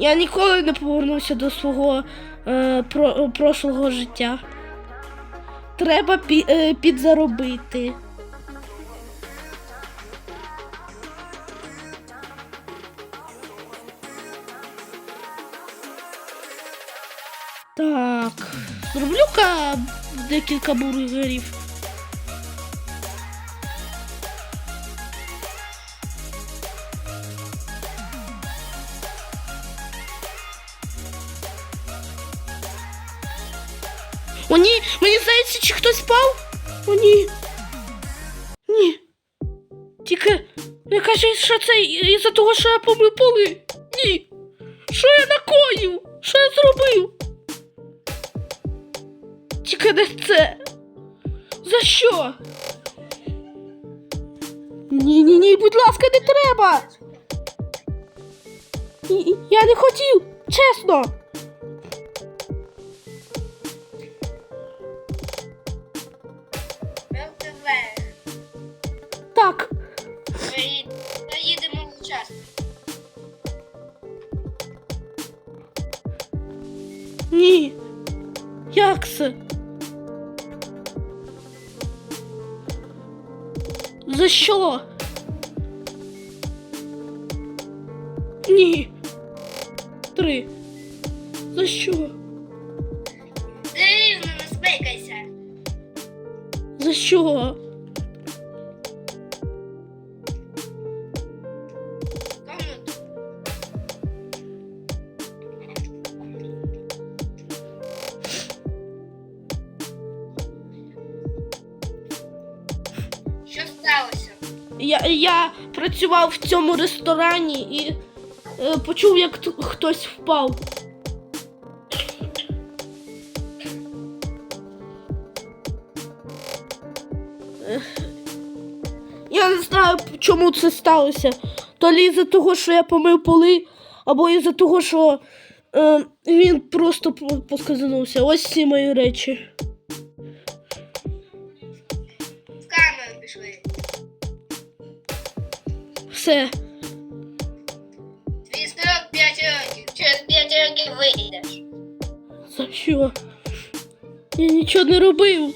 Я ніколи не повернуся до свого е, про, прошлого життя. Треба пі, е, підзаробити. Так, зроблю-ка декілька бургерів. О, ні, мені здається, чи хтось спав? О, ні. Ні. Тільки не кажіть, що це із-за того, що я помив поли. Ні. Що я накоїв? Що я зробив? Тільки не це. За що? Ні, ні, ні, будь ласка, не треба. Я не хотів, чесно. Так. Ми доїдемо в час. Ні. Як це? За що? Ні. Три. За що? Дивно, не спекайся. За що? Я, я працював в цьому ресторані і е, почув, як хтось впав. Я не знаю, чому це сталося. То із-за того, що я помив поли, або із-за того, що е, він просто по- посказанувся. Ось ці мої речі. Все. Твій строк 5 років. Через 5 років вийдеш. За що? Я нічого не робив.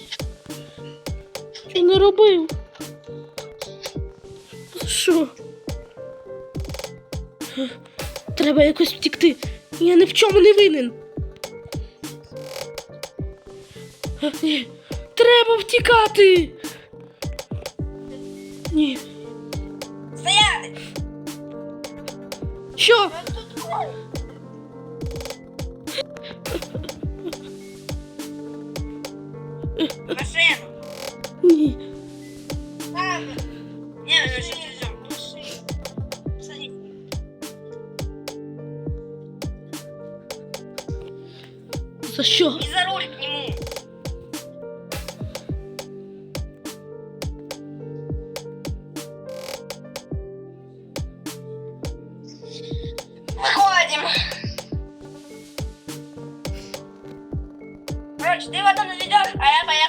Нічого не робив. За що? Треба якось втікти. Я ні в чому не винен. Треба втікати. Ні. Що? Що? Машину. Ні. Камеру. Не, ну что ты идем? Машину. Садись. За що? И за руль では、たのしいじょうあやばや